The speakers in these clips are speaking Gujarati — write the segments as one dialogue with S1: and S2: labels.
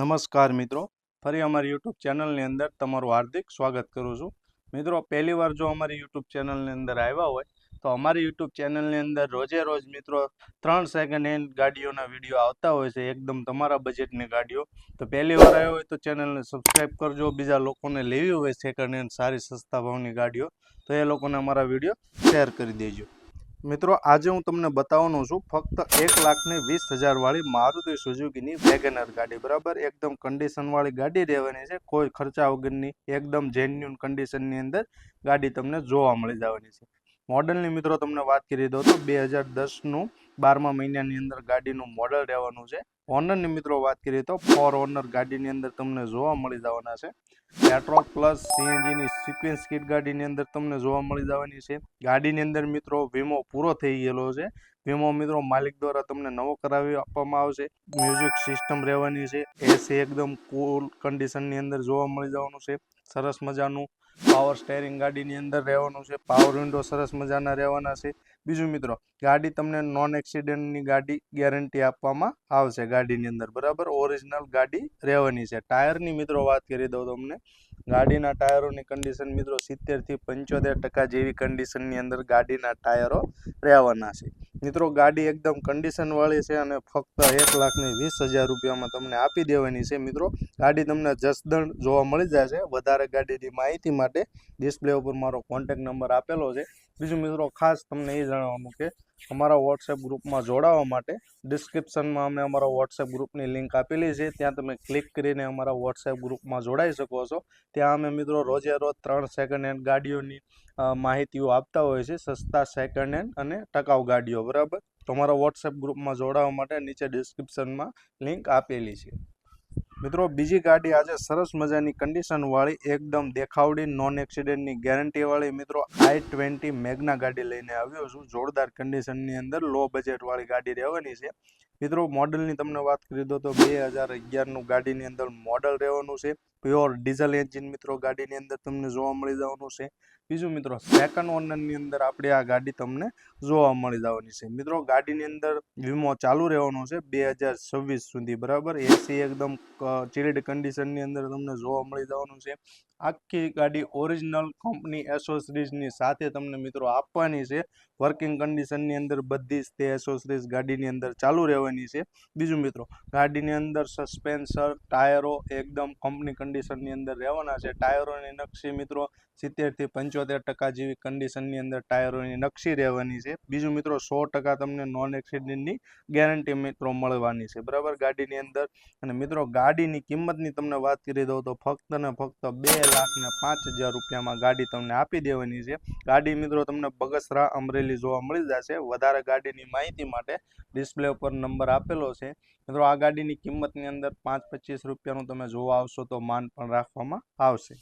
S1: નમસ્કાર મિત્રો. ફરી અમારી યુટ્યુબ ચેનલની અંદર તમારું હાર્દિક સ્વાગત કરું છું. મિત્રો, પહેલી વાર જો અમારી યુટ્યુબ ચેનલની અંદર આવ્યા હોય, તો અમારી યુટ્યુબ ચેનલની અંદર રોજે રોજ મિત્રો ત્રણ સેકન્ડ હેન્ડ ગાડીઓના વીડિયો આવતા હોય છે, એકદમ તમારા બજેટની ગાડીઓ. તો પહેલી વાર આવ્યો હોય તો ચેનલને સબસ્ક્રાઈબ કરજો. બીજા લોકોને લેવી હોય સેકન્ડ હેન્ડ સારી સસ્તા ભાવની ગાડીઓ, તો એ લોકોને અમારા વીડિયો શેર કરી દેજો. મિત્રો, આજે હું તમને બતાવવાનો છું, ફક્ત એક લાખને વીસ હજાર વાળી મારુતિ સુઝુકીની વેગેનર ગાડી. બરાબર? એકદમ કન્ડિશન વાળી ગાડી રહેવાની છે. કોઈ ખર્ચા વગરની એકદમ જેન્યુન કન્ડિશનની અંદર ગાડી તમને જોવા મળી જવાની છે. મોડલની મિત્રો, તમને વાત કરી દઉં તો બે હજાર દસનું બારમા મહિનાની અંદર ગાડીનું મોડલ રહેવાનું છે. ઓનરની મિત્રો વાત કરીએ તો ફોર ઓનર ગાડીની અંદર તમને જોવા મળી જવાના છે. પેટ્રોલ પ્લસ સીએનજીની સિક્વન્સ કિટ ગાડીની અંદર તમને જોવા મળી જવાની છે. ગાડીની અંદર મિત્રો વીમો પૂરો થઈ ગયેલો છે. વીમો મિત્રો માલિક દ્વારા તમને નવો કરાવી આપવામાં આવશે. મ્યુઝિક સિસ્ટમ રહેવાની છે. એસી એકદમ કુલ કન્ડિશનની અંદર જોવા મળી જવાનું છે. સરસ મજાનું પાવર સ્ટેરિંગ ગાડીની અંદર રહેવાનું છે. પાવર વિન્ડો સરસ મજાના રહેવાના છે. બીજું મિત્રો, ગાડી તમને નોન એક્સિડન્ટની ગાડી ગેરંટી આપવામાં આવશે ગાડીની અંદર. બરાબર? ઓરિજિનલ ગાડી રહેવાની છે. ટાયરની મિત્રો વાત કરી દઉં તમને. ગાડીના ટાયરોની કન્ડિશન મિત્રો સિત્તેરથી પંચોતેર ટકા જેવી કન્ડિશનની અંદર ગાડીના ટાયરો રહેવાના છે. મિત્રો, ગાડી એકદમ કન્ડિશનવાળી છે અને ફક્ત એક લાખને વીસ હજાર રૂપિયામાં તમને આપી દેવાની છે. મિત્રો, ગાડી તમને જસદણ જોવા મળી જશે વધારે ગાડીની માહિતી માટે ડિસ્પ્લે ઉપર મારો કોન્ટેક નંબર આપેલો છે. બીજું મિત્રો ખાસ તમને એ જણાવવાનું કે અમારા વોટ્સએપ ગ્રુપમાં જોડાવા માટે ડિસ્ક્રિપ્શનમાં અમે અમારા વોટ્સએપ ગ્રુપની લિંક આપેલી છે. ત્યાં તમે ક્લિક કરીને અમારા વોટ્સએપ ગ્રુપમાં જોડાઈ શકો છો. ત્યાં અમે મિત્રો રોજે રોજ ત્રણ સેકન્ડ હેન્ડ ગાડીઓની માહિતીઓ આપતા હોય છે. સસ્તા સેકન્ડ હેન્ડ અને ટકાઉ ગાડીઓ, બરાબર? તમારા વોટ્સએપ ગ્રુપમાં જોડાવા માટે નીચે ડિસ્ક્રિપ્શનમાં લિંક આપેલી છે. મિત્રો, બીજી ગાડી આજે સરસ મજાની કન્ડિશન વાળી, એકદમ દેખાવડી નોન એક્સિડન્ટની ગેરંટી વાળી મિત્રો, આઈ ટ્વેન્ટી મેગના ગાડી લઈને આવ્યો છું. જોરદાર કન્ડિશનની અંદર લો બજેટ વાળી ગાડી રહેવાની છે. મિત્રો, મોડલની તમને વાત કરી દો તો બે હજાર અગિયારનું ગાડીની અંદર મોડલ રહેવાનું છે. પ્યોર ડીઝલ એન્જિન મિત્રો ગાડીની અંદર તમને જોવા મળી જવાનું છે. બીજું મિત્રો સેકન્ડ ઓનરની અંદર આપણે આ ગાડી તમને જોવા મળી જવાની છે. મિત્રો ગાડીની અંદર વીમો ચાલુ રહેવાનો છે બે હજાર છવ્વીસ સુધી, બરાબર? એસી એકદમ ચીલ્ડ કન્ડિશનની અંદર તમને જોવા મળી જવાનું છે. આખી ગાડી ઓરિજિનલ કંપની એસોસરીઝની સાથે તમને મિત્રો આપવાની છે. વર્કિંગ કન્ડિશનની અંદર બધી જ તે એસોસરીઝ ગાડીની અંદર ચાલુ રહેવાની છે. બીજું મિત્રો ગાડીની અંદર સસ્પેન્સર ટાયરો એકદમ કંપની કન્ડિશનની અંદર રહેવાના છે. ટાયરોની નકશી મિત્રો સિત્તેરથી પંચોતેર ટકા જેવી કન્ડિશનની અંદર ટાયરોની નકશી રહેવાની છે. બીજું મિત્રો સો ટકા તમને નોન એક્સિડન્ટની ગેરંટી મિત્રો મળવાની છે. બરાબર? ગાડીની અંદર. અને મિત્રો ગાડીની કિંમતની તમને વાત કરી દઉં તો ફક્ત ને ફક્ત બે લાખ ને પાંચ હજાર રૂપિયામાં ગાડી તમને આપી દેવાની છે. ગાડી મિત્રો તમને બગસરા, અમરેલી જોવા મળી જશે. વધારે ગાડીની માહિતી માટે ડિસ્પ્લે ઉપર નંબર આપેલો છે. મિત્રો આ ગાડીની કિંમતની અંદર પાંચ પચીસ રૂપિયાનું તમે જોવા આવશો તો માન પણ રાખવામાં આવશે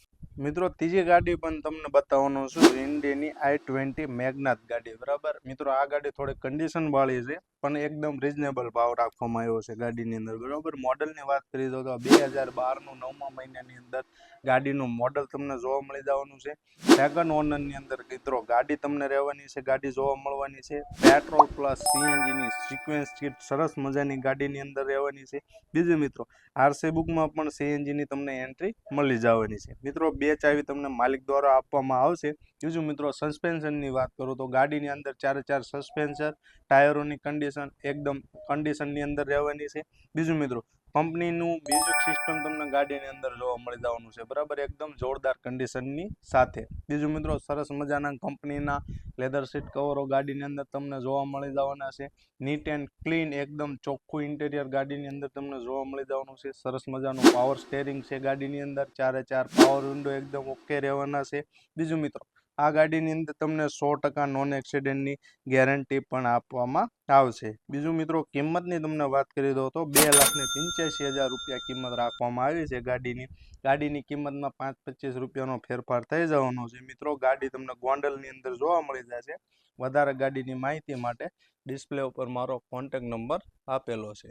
S1: મિત્રો, ત્રીજી ગાડી પણ તમને બતાવવાનું છું ઇન્ડિયાની આઈ ટ્વેન્ટી મેગનાથ ગાડી, બરાબર? મિત્રો, આ ગાડી થોડી કન્ડિશન વાળી છે, પણ એકદમ રિઝનેબલ ભાવ રાખવામાં આવ્યો છે ગાડીની અંદર, બરાબર? મોડલની વાત કરી દો તો બે હજાર બારનું નવમા મહિનાની અંદર ગાડીનું મોડલ તમને જોવા મળી જવાનું છે. સેકન્ડ ઓનરની અંદર મિત્રો, ગાડી તમને રહેવાની છે, ગાડી જોવા મળવાની છે. પેટ્રોલ પ્લસ સીએનજીની સિક્વન્સ કીટ સરસ મજાની ગાડીની અંદર રહેવાની છે. બીજું મિત્રો આરસી બુકમાં પણ સીએનજીની તમને એન્ટ્રી મળી જવાની છે. મિત્રો, બે ચાવી તમને માલિક દ્વારા આપવામાં આવશે. બીજું મિત્રો સસ્પેન્શનની વાત કરું તો ગાડીની અંદર ચારે ચાર સસ્પેન્શન ટાયરોની કન્ડિશન એકદમ કન્ડિશનની અંદર રહેવાની છે. બીજું મિત્રો કંપનીનું મ્યુઝિક સિસ્ટમ તમને ગાડીની અંદર જોવા મળી જવાનું છે. બરાબર? એકદમ જોરદાર કન્ડિશનની સાથે. બીજું મિત્રો, સરસ મજાના કંપનીના લેધર સીટ કવરો ગાડીની અંદર તમને જોવા મળી જવાના છે. નીટ એન્ડ ક્લીન એકદમ ચોખ્ખું ઇન્ટેરિયર ગાડીની અંદર તમને જોવા મળી જવાનું છે. સરસ મજાનું પાવર સ્ટેરિંગ છે ગાડીની અંદર. ચારે ચાર પાવર વિન્ડો એકદમ ઓકે રહેવાના છે. બીજું મિત્રો આ ગાડીની અંદર તમને સો ટકા નોન એક્સિડન્ટની ગેરંટી પણ આપવામાં આવશે. બીજું મિત્રો, કિંમતની તમને વાત કરી દો તો બે લાખને પંચ્યાસી હજાર રૂપિયા કિંમત રાખવામાં આવી છે ગાડીની. ગાડીની કિંમતમાં પાંચ પચીસ રૂપિયાનો ફેરફાર થઈ જવાનો છે. મિત્રો, ગાડી તમને ગોંડલની અંદર જોવા મળી જશે વધારે ગાડીની માહિતી માટે ડિસ્પ્લે ઉપર મારો કોન્ટેક નંબર આપેલો છે.